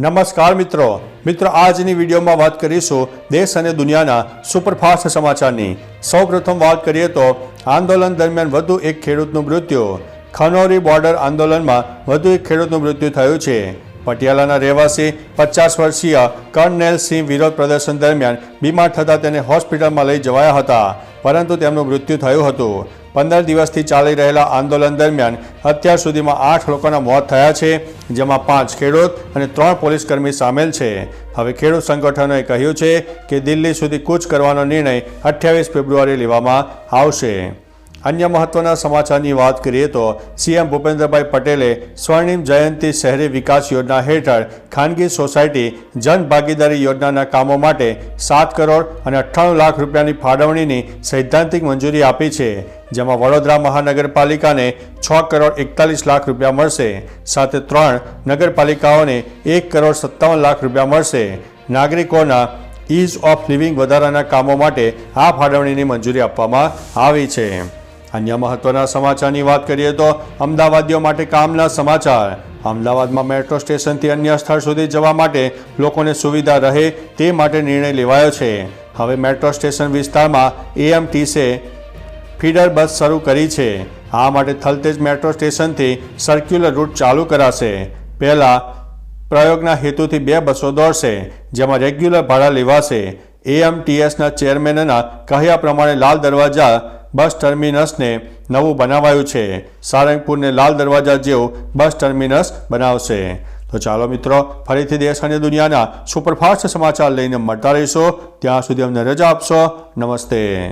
નમસ્કાર મિત્રો. મિત્રો, આજની વિડીયોમાં વાત કરીશું દેશ અને દુનિયાના સુપરફાસ્ટ સમાચારની. સૌપ્રથમ વાત કરીએ તો, આંદોલન દરમિયાન વધુ એક ખેડૂતનું મૃત્યુ. ખનોરી બોર્ડર આંદોલનમાં વધુ એક ખેડૂતનું મૃત્યુ થયું છે. પટિયાલાના રહેવાસી પચાસ વર્ષીય કર્નેલસિંહ વિરોધ પ્રદર્શન દરમિયાન બીમાર થતાં તેને હોસ્પિટલમાં લઈ જવાયા હતા. પરંતુ તેમનું મૃત્યુ થયું હતું. પંદર દિવસથી ચાલી રહેલા આંદોલન દરમિયાન અત્યાર સુધીમાં આઠ લોકોના મોત થયા છે, જેમાં પાંચ ખેડૂત અને ત્રણ પોલીસકર્મી સામેલ છે. હવે ખેડૂત સંગઠનોએ કહ્યું છે કે દિલ્હી સુધી કૂચ કરવાનો નિર્ણય અઠ્યાવીસ ફેબ્રુઆરી લેવામાં આવશે. અન્ય મહત્વના સમાચારની વાત કરીએ તો સીએમ ભૂપેન્દ્રભાઈ પટેલે સ્વર્ણિમ જયંતિ શહેરી વિકાસ યોજના હેઠળ ખાનગી સોસાયટી જન ભાગીદારી યોજનાના કામો માટે સાત કરોડ અને અઠ્ઠાણું લાખ રૂપિયાની ફાળવણીની સૈદ્ધાંતિક મંજૂરી આપી છે, જેમાં વડોદરા મહાનગરપાલિકાને છ કરોડ એકતાલીસ લાખ રૂપિયા મળશે, સાથે ત્રણ નગરપાલિકાઓને એક કરોડ સત્તાવન લાખ રૂપિયા મળશે. નાગરિકોના ઇઝ ઓફ લિવિંગ વધારાના કામો માટે આ ફાળવણીની મંજૂરી આપવામાં આવી છે. અન્ય મહત્વના સમાચારની વાત કરીએ તો અમદાવાદીઓ માટે કામના સમાચાર. અમદાવાદમાં મેટ્રો સ્ટેશનથી અન્ય સ્થળ સુધી જવા માટે લોકોને સુવિધા રહે તે માટે નિર્ણય લેવાયો છે. હવે મેટ્રો સ્ટેશન વિસ્તારમાં એએમટીસે ફીડર બસ શરૂ કરી છે. આ માટે થલતેજ મેટ્રો સ્ટેશનથી સર્ક્યુલર રૂટ ચાલુ કરાશે. પહેલાં પ્રયોગના હેતુથી બે બસો દોડશે, જેમાં રેગ્યુલર ભાડા લેવાશે. એએમટીએસના ચેરમેનના કહ્યા પ્રમાણે લાલ દરવાજા બસ ટર્મિનસને નવું બનાવાયું છે. સારંગપુરને લાલ દરવાજા જેવું બસ ટર્મિનસ બનાવશે. તો ચાલો મિત્રો, ફરીથી દેશ અને દુનિયાના સુપરફાસ્ટ સમાચાર લઈને મળતા રહીશો. ત્યાં સુધી અમને રજા આપશો. નમસ્તે.